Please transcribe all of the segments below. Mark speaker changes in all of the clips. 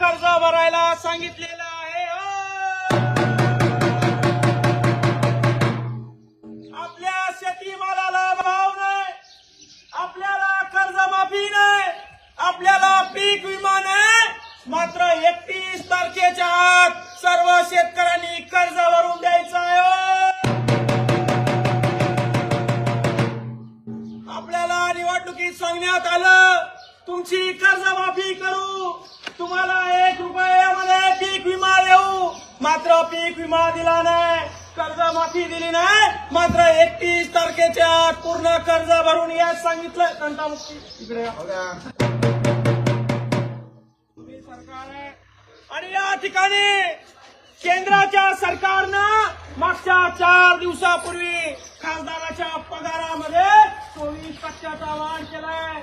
Speaker 1: कर्ज भरायला सांगितलेलं आहे. आपल्या शेतीमालाला भाव नाही. आपल्याला कर्जमाफी नाही. आपल्याला पीक विमा नाही. मात्र एकतीस तारखेच्या आत सर्व शेतकऱ्यांनी कर्ज भरून द्यायचं आहे हो. आपल्याला निवडणुकीत सांगण्यात आलं तुमची कर्जमाफी करू. तुम्हाला एक रुपयामध्ये पीक विमा देऊ. मात्र पीक विमा दिला नाही. कर्जमाफी दिली नाही. मात्र एकतीस तारखेच्या पूर्ण कर्ज भरून याच सांगितलं. तंटामुक्ती इकडे या. तुम्ही सरकार. आहे आणि या ठिकाणी केंद्राच्या सरकारनं मागच्या चार दिवसापूर्वी खासदाराच्या पगारामध्ये चोवीस टक्क्याचा वाढ केलाय.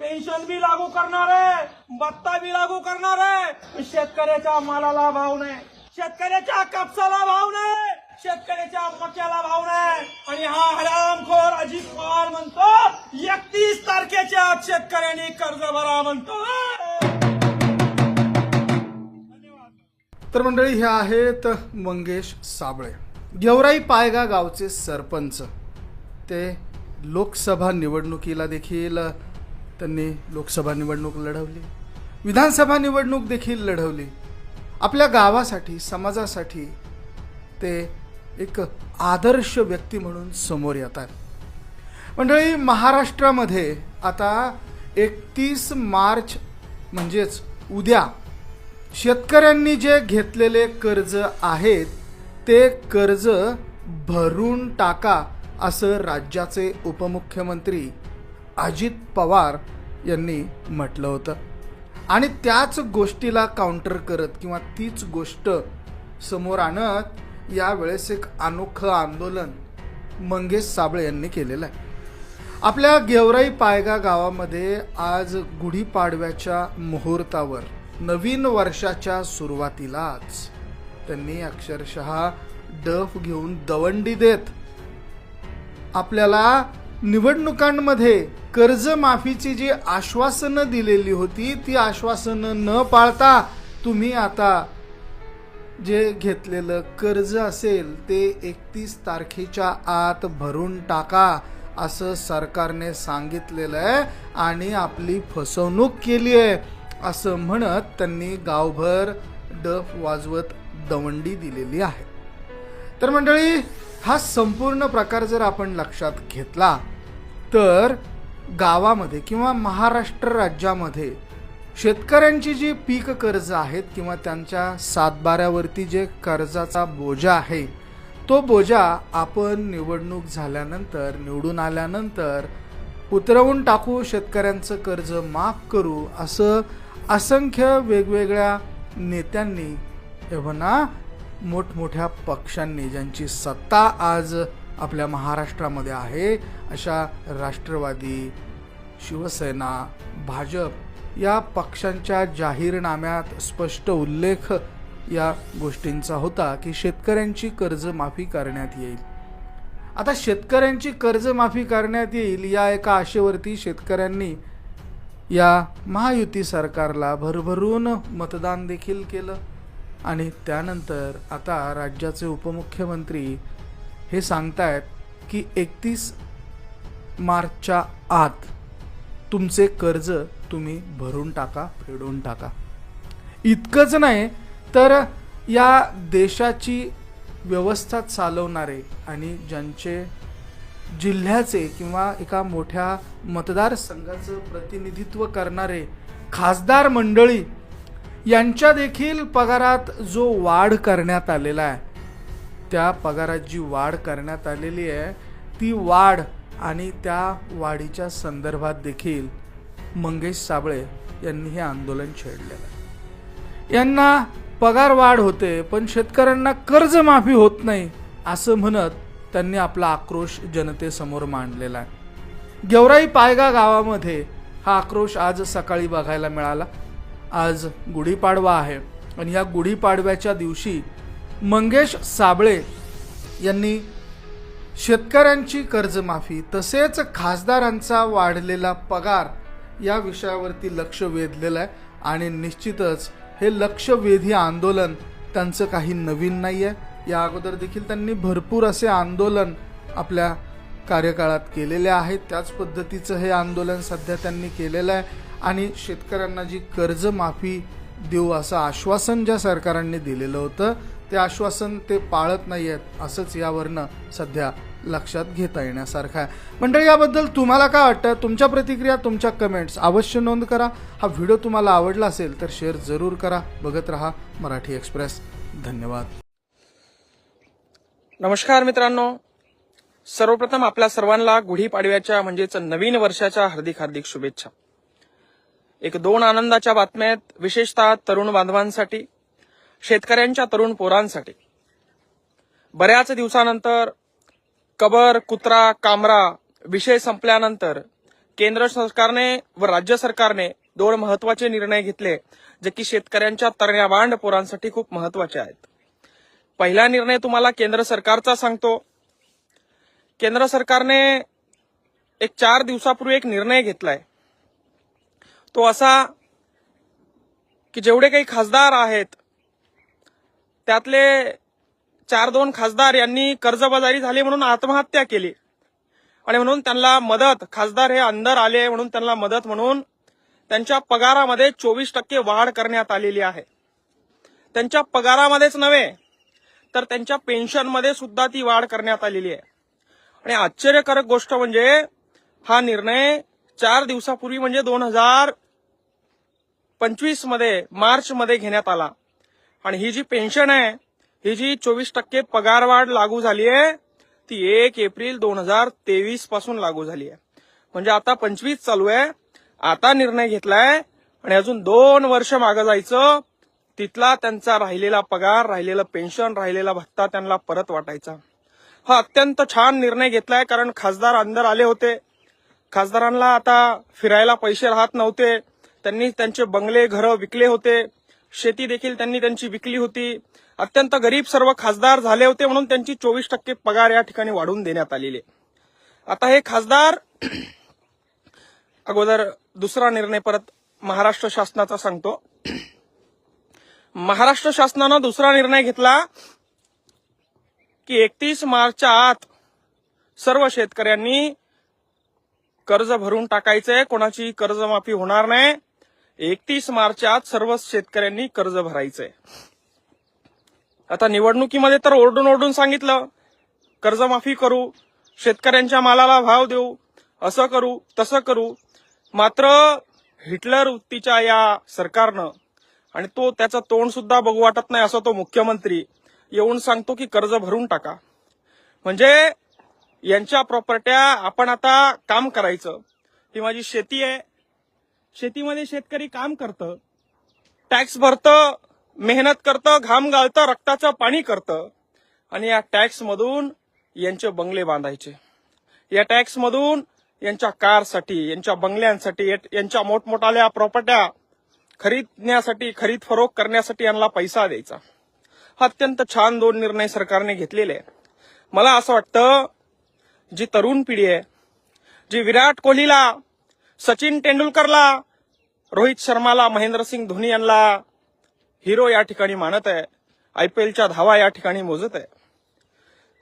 Speaker 1: पेन्शन बी लागू करणार आहे भत्ता बी लागू करणार आहे. शेतकऱ्याच्या मालाला भाव नाही. शेतकऱ्याच्या कापसाला भाव नाही. शेतकऱ्याच्या मक्याला भाव नाही. आणि हा हरामखोर अजित पवार म्हणतो एकतीस तारखेच्या आत शेतकऱ्यांनी कर्ज भरा म्हणतो.
Speaker 2: तर मंडळी हे आहेत मंगेश साबळे. गेवराई पायगा गावचे सरपंच. ते लोकसभा निवडणुकीला देखील त्यांनी लोकसभा निवडणूक लढवली. विधानसभा निवडणूक देखील लढवली. आपल्या गावासाठी समाजासाठी ते एक आदर्श व्यक्ती म्हणून समोर येतात. मंडळी महाराष्ट्रामध्ये आता एकतीस मार्च म्हणजेच उद्या शेतकऱ्यांनी जे घेतलेले कर्ज आहेत ते कर्ज भरून टाका असं राज्याचे उपमुख्यमंत्री अजित पवार यांनी म्हटलं होतं. आणि त्याच गोष्टीला काउंटर करत किंवा तीच गोष्ट समोर आणत यावेळेस एक अनोखं आंदोलन मंगेश साबळे यांनी केलेलं आहे. आपल्या गेवराई पायगा गावामध्ये आज गुढीपाडव्याच्या मुहूर्तावर नवीन वर्षाच्या सुरुवातीलाच त्यांनी अक्षरशः डफ घेऊन दवंडी देत आपल्याला निवडणुकांमध्ये कर्जमाफीची जी आश्वासनं दिलेली होती ती आश्वासनं न पाळता तुम्ही आता जे घेतलेलं कर्ज असेल ते एकतीस तारखेच्या आत भरून टाका असं सरकारने सांगितलेलं आहे आणि आपली फसवणूक केली आहे असं म्हणत त्यांनी गावभर डफ वाजवत दवंडी दिलेली आहे. तर मंडळी हा संपूर्ण प्रकार जर आपण लक्षात घेतला तर गावामध्ये किंवा महाराष्ट्र राज्यामध्ये शेतकऱ्यांची जी पीक कर्ज आहेत किंवा त्यांच्या सातबाऱ्यावरती जे कर्जाचा बोजा आहे तो बोजा आपण निवडणूक झाल्यानंतर निवडून आल्यानंतर उतरवून टाकू शेतकऱ्यांचं कर्ज माफ करू असं असंख्य वेगवेगळ्या नेत्यांनी हे मोठमोठ्या पक्षांनी ज्यांची सत्ता आज आपल्या महाराष्ट्रामध्ये आहे. अशा राष्ट्रवादी शिवसेना भाजप या पक्षांच्या जाहीरनाम्यात स्पष्ट उल्लेख या गोष्टींचा होता की शेतकऱ्यांची कर्जमाफी करण्यात येईल. आता शेतकऱ्यांची कर्जमाफी करण्यात येईल या एका आशेवरती शेतकऱ्यांनी या महायुती सरकारला भरभरून मतदान देखील केलं. आणि त्यानंतर आता राज्याचे उपमुख्यमंत्री हे सांगतायत की एकतीस मार्चच्या आत तुमचे कर्ज तुम्ही भरून टाका फेडून टाका. इतकंच नाही तर या देशाची व्यवस्था चालवणारे आणि ज्यांचे जिल्ह्याचे किंवा एका मोठ्या मतदारसंघाचं प्रतिनिधित्व करणारे खासदार मंडळी यांच्या देखील पगारात जो वाढ करण्यात आलेला आहे. त्या पगारात जी वाढ करण्यात आलेली आहे. ती वाढ आणि त्या वाढीच्या संदर्भात देखील मंगेश साबळे यांनी हे आंदोलन छेडलेलं आहे. यांना पगार वाढ होते पण शेतकऱ्यांना कर्जमाफी होत नाही असं म्हणत त्यांनी आपला आक्रोश जनतेसमोर मांडलेला आहे. गेवराई पायगा गावामध्ये हा आक्रोश आज सकाळी बघायला मिळाला. आज गुढीपाडवा आहे आणि या गुढीपाडव्याच्या दिवशी मंगेश साबळे यांनी शेतकऱ्यांची कर्जमाफी तसेच खासदारांचा वाढलेला पगार या विषयावरती लक्ष वेधलेलं आहे आणि निश्चितच हे लक्षवेधी आंदोलन त्यांचं काही नवीन नाही आहे या अगोदर देखील त्यांनी भरपूर असे आंदोलन आपल्या कार्यकाळात केलेले आहेत. त्याच पद्धतीचं हे आंदोलन सध्या त्यांनी केलेलं आहे. आणि शेतकऱ्यांना जी कर्जमाफी देऊ असं आश्वासन ज्या सरकारांनी दिलेलं होतं ते आश्वासन ते पाळत नाही आहेत असंच यावरनं सध्या लक्षात घेता येण्यासारखं आहे. मंडळी याबद्दल तुम्हाला काय वाटतं? तुमच्या प्रतिक्रिया तुमच्या कमेंट्स अवश्य नोंद करा. हा व्हिडिओ तुम्हाला आवडला असेल तर शेअर जरूर करा. बघत रहा मराठी एक्सप्रेस धन्यवाद.
Speaker 1: नमस्कार मित्रांनो. सर्वप्रथम आपल्या सर्वांना गुढीपाडव्याच्या म्हणजेच नवीन वर्षाच्या हार्दिक हार्दिक शुभेच्छा. एक दोन आनंदाच्या बातम्या आहेत विशेषतः तरुण बांधवांसाठी. शेतकऱ्यांच्या तरुण पोरांसाठी. बऱ्याच दिवसानंतर कबर कुत्रा कामरा विषय संपल्यानंतर केंद्र सरकारने व राज्य सरकारने दोन महत्त्वाचे निर्णय घेतले जे की शेतकऱ्यांच्या तरण्याबांड पोरांसाठी खूप महत्त्वाचे आहेत. पहिला निर्णय तुम्हाला केंद्र सरकारचा सांगतो. केंद्र सरकारने एक चार दिवसापूर्वी एक निर्णय घेतलाय. तो असा की जेवढे काही खासदार आहेत त्यातले चार दोन खासदार यांनी कर्जबाजारी झाली म्हणून आत्महत्या केली. आणि म्हणून त्यांना मदत खासदार हे अंदर आले म्हणून त्यांना मदत म्हणून त्यांच्या पगारामध्ये चोवीस टक्के वाढ करण्यात आलेली आहे. त्यांच्या पगारामध्येच नव्हे तर त्यांच्या पेन्शनमध्ये सुद्धा ती वाढ करण्यात आलेली आहे. आणि आश्चर्यकारक गोष्ट म्हणजे हा निर्णय चार दिवसापूर्वी म्हणजे दोन हजार पंचवीसमध्ये मार्च मध्ये घेण्यात आला. आणि ही जी पेन्शन आहे ही जी चोवीस टक्के पगारवाढ लागू झाली आहे ती एक एप्रिल दोन हजार तेवीसपासून लागू झाली आहे. म्हणजे आता पंचवीस चालू आहे आता निर्णय घेतलाय आणि अजून दोन वर्ष मागं जायचं तिथला त्यांचा राहिलेला पगार राहिलेलं पेन्शन राहिलेला भत्ता त्यांना परत वाटायचा. हा अत्यंत छान निर्णय घेतलाय कारण खासदार अंदर आले होते. खासदारांना आता फिरायला पैसे राहत नव्हते. त्यांनी त्यांचे बंगले घरं विकले होते. शेती देखील त्यांनी त्यांची विकली होती. अत्यंत गरीब सर्व खासदार झाले होते म्हणून त्यांची चोवीस टक्के पगार या ठिकाणी वाढवून देण्यात आलेले आता हे खासदार अगोदर दुसरा निर्णय परत महाराष्ट्र शासनाचा सांगतो. महाराष्ट्र शासनानं दुसरा निर्णय घेतला की एकतीस मार्चच्या आत सर्व शेतकऱ्यांनी कर्ज भरून टाकायचंय. कोणाची कर्जमाफी होणार नाही. एकतीस मार्चच्या आत सर्व शेतकऱ्यांनी कर्ज भरायचंय. आता निवडणुकीमध्ये तर ओरडून ओरडून सांगितलं कर्जमाफी करू शेतकऱ्यांच्या मालाला भाव देऊ असं करू तसं करू. मात्र हिटलर वृत्तीच्या या सरकारनं आणि तो त्याचं तोंड सुद्धा बघू वाटत नाही असं तो मुख्यमंत्री येऊन सांगतो की कर्ज भरून टाका. म्हणजे यांच्या प्रॉपर्ट्या आपण आता काम करायचं. ही माझी शेती आहे. शेतीमध्ये शेतकरी काम करतं टॅक्स भरतं मेहनत करतं घाम गाळतं रक्ताचं पाणी करतं. आणि या टॅक्स मधून यांचे बंगले बांधायचे. या टॅक्स मधून यांच्या कारसाठी यांच्या बंगल्यांसाठी यांच्या मोठमोठाल्या प्रॉपर्ट्या खरीदण्यासाठी खरीद फरोख करण्यासाठी यांना पैसा द्यायचा. हा अत्यंत छान दोन निर्णय सरकारने घेतलेले आहे मला असं वाटतं जी तरुण पिढी आहे जी विराट कोहलीला सचिन तेंडुलकरला रोहित शर्माला महेंद्रसिंग धोनी यांना हिरो या ठिकाणी मानत आहे. आयपीएलच्या धावा या ठिकाणी मोजत आहे.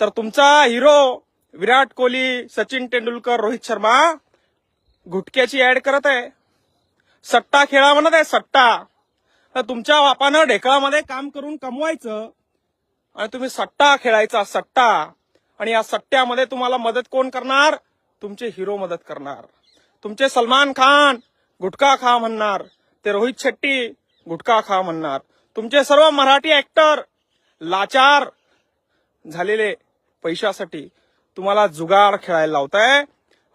Speaker 1: तर तुमचा हिरो विराट कोहली सचिन तेंडुलकर रोहित शर्मा घुटक्याची ऍड करत आहे. सट्टा खेळा म्हणत आहे सट्टा. तर तुमच्या बापानं ढेकळामध्ये काम करून कमवायचं आणि तुम्ही सट्टा खेळायचा सट्टा. आणि या सट्ट्यामध्ये तुम्हाला मदत कोण करणार? तुमचे हिरो मदत करणार. तुमचे सलमान खान गुटखा खा म्हणणार. ते रोहित शेट्टी गुटखा खा म्हणणार. तुमचे सर्व मराठी ऍक्टर लाचार झालेले पैशासाठी तुम्हाला जुगार खेळायला लावताय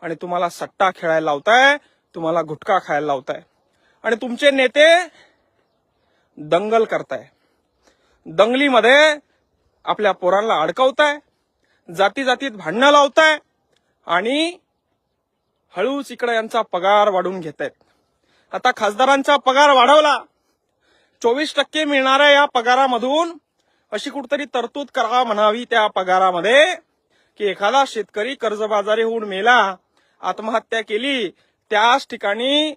Speaker 1: आणि तुम्हाला सट्टा खेळायला लावताय तुम्हाला गुटखा खायला लावताय. आणि तुमचे नेते दंगल करताय. दंगलीमध्ये आपल्या पोरांना अडकवताय जाती जातीत भांडणं लावताय आणि हळूच इकडे यांचा पगार वाढवून घेत आहेत आता खासदारांचा पगार वाढवला. चोवीस टक्के मिळणाऱ्या या पगारामधून अशी कुठतरी तरतूद करा म्हणावी त्या पगारामध्ये की एखादा शेतकरी कर्जबाजारी होऊन मेला आत्महत्या केली त्याच ठिकाणी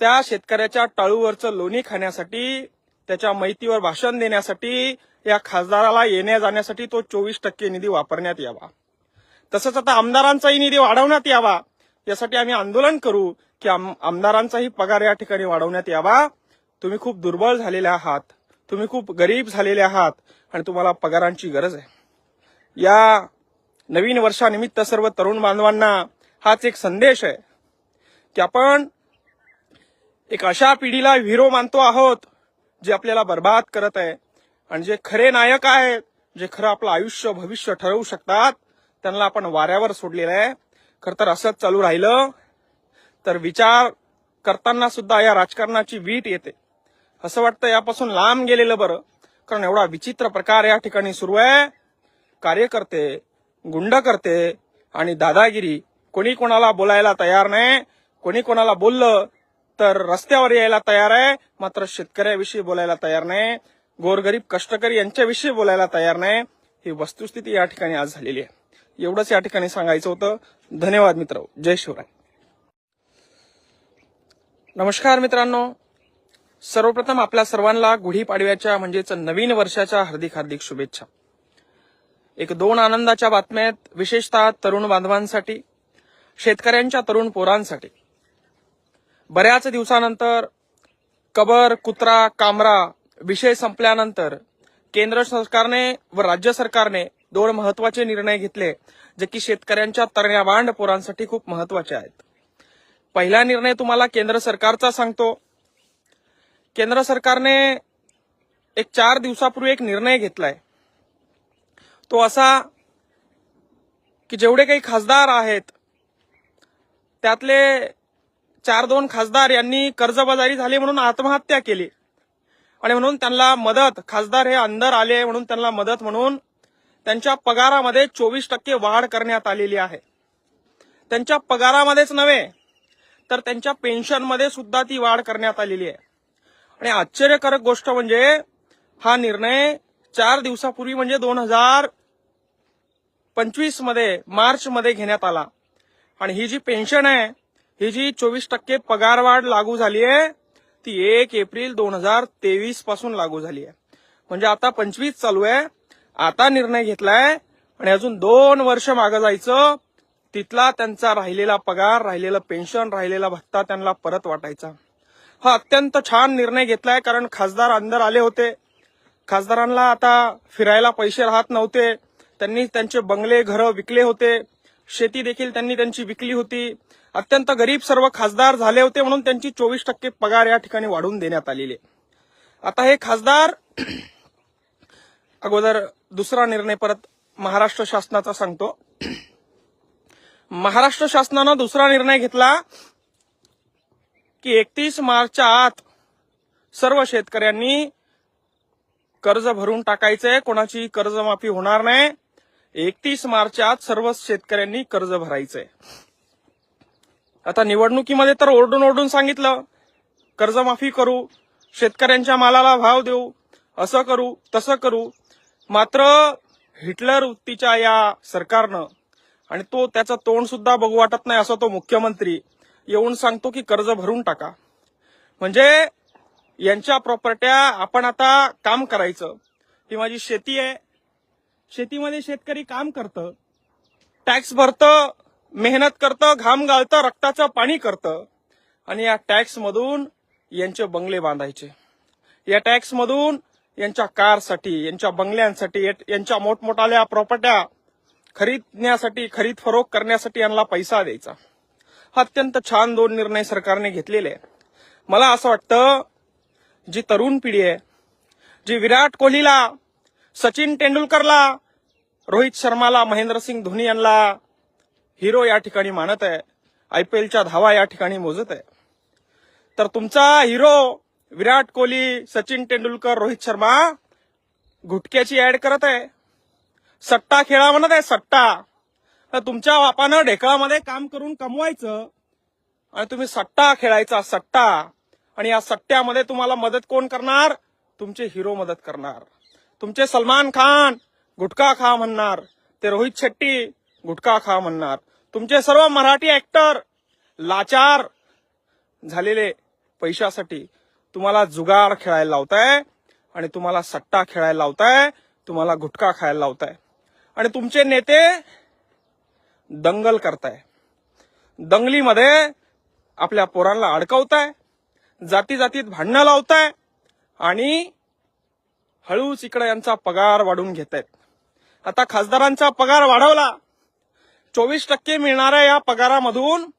Speaker 1: त्या शेतकऱ्याच्या टाळूवरचं लोणी खाण्यासाठी त्याच्या मैतीवर भाषण देण्यासाठी या खासदाराला येण्या जाण्यासाठी तो चोवीस टक्के निधी वापरण्यात यावा. तसंच आता आमदारांचाही निधी वाढवण्यात यावा. यासाठी आम्ही आंदोलन करू की आम- आमदारांचाही पगार या ठिकाणी वाढवण्यात यावा. तुम्ही खूप दुर्बळ झालेले आहात. तुम्ही खूप गरीब झालेले आहात आणि तुम्हाला पगारांची गरज आहे. या नवीन वर्षानिमित्त सर्व तरुण बांधवांना हाच एक संदेश आहे की आपण एक अशा पिढीला हिरो मानतो आहोत जे आपल्याला बर्बाद करत आहे आणि जे खरे नायक आहेत जे खरं आपलं आयुष्य भविष्य ठरवू शकतात त्यांना आपण वाऱ्यावर सोडलेलं आहे. तर असंच चालू राहिलं. तर विचार करताना सुद्धा या राजकारणाची वीट येते. असं वाटतं यापासून लांब गेलेलं बरं. कारण एवढा विचित्र प्रकार या ठिकाणी सुरू आहे. कार्यकर्ते गुंड करते आणि दादागिरी कोणी कोणाला बोलायला तयार नाही. कोणी कोणाला बोललं तर रस्त्यावर यायला तयार आहे. मात्र शेतकऱ्याविषयी बोलायला तयार नाही. गोरगरीब कष्टकरी यांच्याविषयी बोलायला तयार नाही. ही वस्तुस्थिती या ठिकाणी आज झालेली आहे. एवढंच या ठिकाणी सांगायचं होतं. धन्यवाद मित्र. जय शिवराय. नमस्कार मित्रांनो. सर्वप्रथम आपल्या सर्वांना गुढीपाडव्याच्या म्हणजेच नवीन वर्षाच्या हार्दिक हार्दिक शुभेच्छा. एक दोन आनंदाच्या बातम्यात विशेषतः तरुण बांधवांसाठी शेतकऱ्यांच्या तरुण पोरांसाठी. बऱ्याच दिवसानंतर कबर कुत्रा कामरा विषय संपल्यानंतर केंद्र सरकारने व राज्य सरकारने दोन महत्त्वाचे निर्णय घेतले जे की शेतकऱ्यांच्या तरण्याबांड पोरांसाठी खूप महत्त्वाचे आहेत. पहिला निर्णय तुम्हाला केंद्र सरकारचा सांगतो. केंद्र सरकारने एक चार दिवसापूर्वी एक निर्णय घेतलाय. तो असा की जेवढे काही खासदार आहेत त्यातले चार दोन खासदार यांनी कर्जबाजारी झाली म्हणून आत्महत्या केली. आणि म्हणून त्यांना मदत खासदार हे अंदर आले म्हणून त्यांना मदत म्हणून त्यांच्या पगारामध्ये चोवीस टक्के वाढ करण्यात आलेली आहे. त्यांच्या पगारामध्येच नव्हे तर त्यांच्या पेन्शनमध्ये सुद्धा ती वाढ करण्यात आलेली आहे. आणि आश्चर्यकारक गोष्ट म्हणजे हा निर्णय चार दिवसापूर्वी म्हणजे दोन हजार पंचवीसमध्ये मार्च मध्ये घेण्यात आला. आणि ही जी पेन्शन आहे ही जी चोवीस टक्के पगारवाढ लागू झाली आहे ती एक एप्रिल दोन हजार तेवीसपासून लागू झाली आहे. म्हणजे आता पंचवीस चालू आहे आता निर्णय घेतलाय आणि अजून दोन वर्ष मागं जायचं. तिथला त्यांचा राहिलेला पगार राहिलेलं पेन्शन राहिलेला भत्ता त्यांना परत वाटायचा. हा अत्यंत छान निर्णय घेतलाय कारण खासदार अंदर आले होते. खासदारांना आता फिरायला पैसे राहत नव्हते. त्यांनी त्यांचे बंगले घरं विकले होते. शेती देखील त्यांनी त्यांची विकली होती. अत्यंत गरीब सर्व खासदार झाले होते म्हणून त्यांची चोवीस टक्के पगार या ठिकाणी वाढवून देण्यात आलेली आता हे खासदार अगोदर दुसरा निर्णय परत महाराष्ट्र शासनाचा सांगतो. महाराष्ट्र शासनानं दुसरा निर्णय घेतला की एकतीस मार्चच्या आत सर्व शेतकऱ्यांनी कर्ज भरून टाकायचंय. कोणाची कर्जमाफी होणार नाही. एकतीस मार्चच्या आत सर्व शेतकऱ्यांनी कर्ज भरायचंय. आता निवडणुकीमध्ये तर ओरडून ओरडून सांगितलं कर्जमाफी करू शेतकऱ्यांच्या मालाला भाव देऊ असं करू तसं करू मात्र हिटलर वृत्तीच्या या सरकारनं आणि तो त्याचं तोंड सुद्धा बघू वाटत नाही असं तो मुख्यमंत्री येऊन सांगतो की कर्ज भरून टाका. म्हणजे यांच्या प्रॉपर्ट्या आपण आता काम करायचं. ही माझी शेती आहे. शेतीमध्ये शेतकरी काम करतं. टॅक्स भरतं मेहनत करतं घाम गाळतं रक्ताचं पाणी करतं. आणि या टॅक्समधून यांचे बंगले बांधायचे. या टॅक्समधून यांच्या कारसाठी यांच्या बंगल्यांसाठी यांच्या मोठमोठाल्या प्रॉपर्ट्या खरीदण्यासाठी खरीद फरोख करण्यासाठी यांना पैसा द्यायचा. हा अत्यंत छान दोन निर्णय सरकारने घेतलेले आहे मला असं वाटतं जी तरुण पिढी आहे जी विराट कोहलीला सचिन तेंडुलकरला रोहित शर्माला महेंद्रसिंग धोनी यांना हिरो या ठिकाणी मानत आहे आयपीएलच्या धावा या ठिकाणी मोजत आहे. तर तुमचा हिरो विराट कोहली सचिन तेंडुलकर रोहित शर्मा गुटक्याची ऍड करत आहे. सट्टा खेळा म्हणत आहे सट्टा. तर तुमच्या बापानं ढेकळामध्ये काम करून कमवायचं आणि तुम्ही सट्टा खेळायचा सट्टा. आणि या सट्ट्यामध्ये तुम्हाला मदत कोण करणार? तुमचे हिरो मदत करणार. तुमचे सलमान खान गुटखा खा म्हणणार. ते रोहित शेट्टी गुटखा खा म्हणणार. तुमचे सर्व मराठी ऍक्टर लाचार झालेले पैशासाठी. तुम्हाला जुगार खेळायला लावताय आणि तुम्हाला सट्टा खेळायला लावताय तुम्हाला गुटखा खायला लावताय. आणि तुमचे नेते दंगल करताय. दंगलीमध्ये आपल्या पोरांना अडकवताय जाती जातीत भांडणं लावताय आणि हळूच इकडे यांचा पगार वाढवून घेत आहेत आता खासदारांचा पगार वाढवला. चोवीस टक्के मिळणाऱ्या या पगारामधून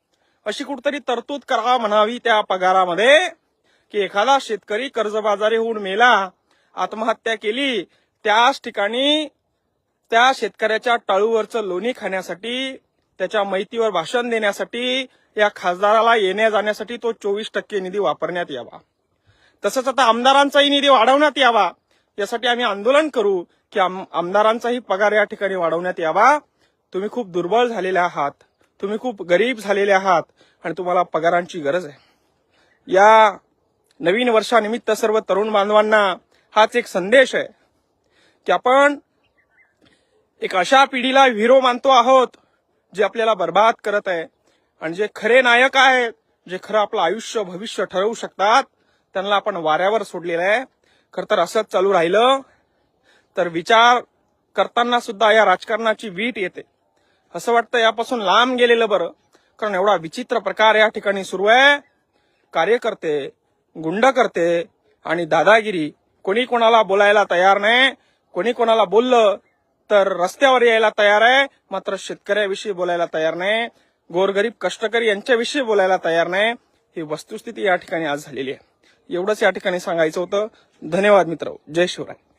Speaker 1: अशी कुठतरी तरतूद करा म्हणावी त्या पगारामध्ये की एखादा शेतकरी कर्जबाजारी होऊन मेला आत्महत्या केली त्याच ठिकाणी त्या शेतकऱ्याच्या टाळूवरचं लोणी खाण्यासाठी त्याच्या माहितीवर भाषण देण्यासाठी या खासदाराला येण्या जाण्यासाठी तो चोवीस टक्के निधी वापरण्यात यावा. तसंच आता आमदारांचाही निधी वाढवण्यात यावा यासाठी आम्ही आंदोलन करू की आम- आमदारांचाही पगार या ठिकाणी वाढवण्यात यावा. तुम्ही खूप दुर्बळ झालेले आहात तुम्ही खूप गरीब झालेले आहात आणि तुम्हाला पगारांची गरज आहे. या नवीन वर्षानिमित्त सर्व तरुण बांधवांना हाच एक संदेश आहे की आपण एक अशा पिढीला हिरो मानतो आहोत जे आपल्याला बर्बाद करत आहे आणि जे खरे नायक आहेत जे खरं आपलं आयुष्य भविष्य ठरवू शकतात त्यांना आपण वाऱ्यावर सोडलेलं आहे. खरं तर असंच चालू राहिलं. तर विचार करताना सुद्धा या राजकारणाची वीट येते. असं वाटतं यापासून लांब गेलेलं बरं. कारण एवढा विचित्र प्रकार या ठिकाणी सुरू आहे. कार्यकर्ते गुंड करते आणि दादागिरी. कोणी कोणाला बोलायला तयार नाही कोणी कोणाला बोललं तर रस्त्यावर यायला तयार आहे मात्र शेतकऱ्याविषयी बोलायला तयार नाही गोरगरीब कष्टकरी यांच्याविषयी बोलायला तयार नाही. ही वस्तुस्थिती या ठिकाणी आज झालेली आहे. एवढंच या ठिकाणी सांगायचं होतं. धन्यवाद मित्र. जय शिवराय.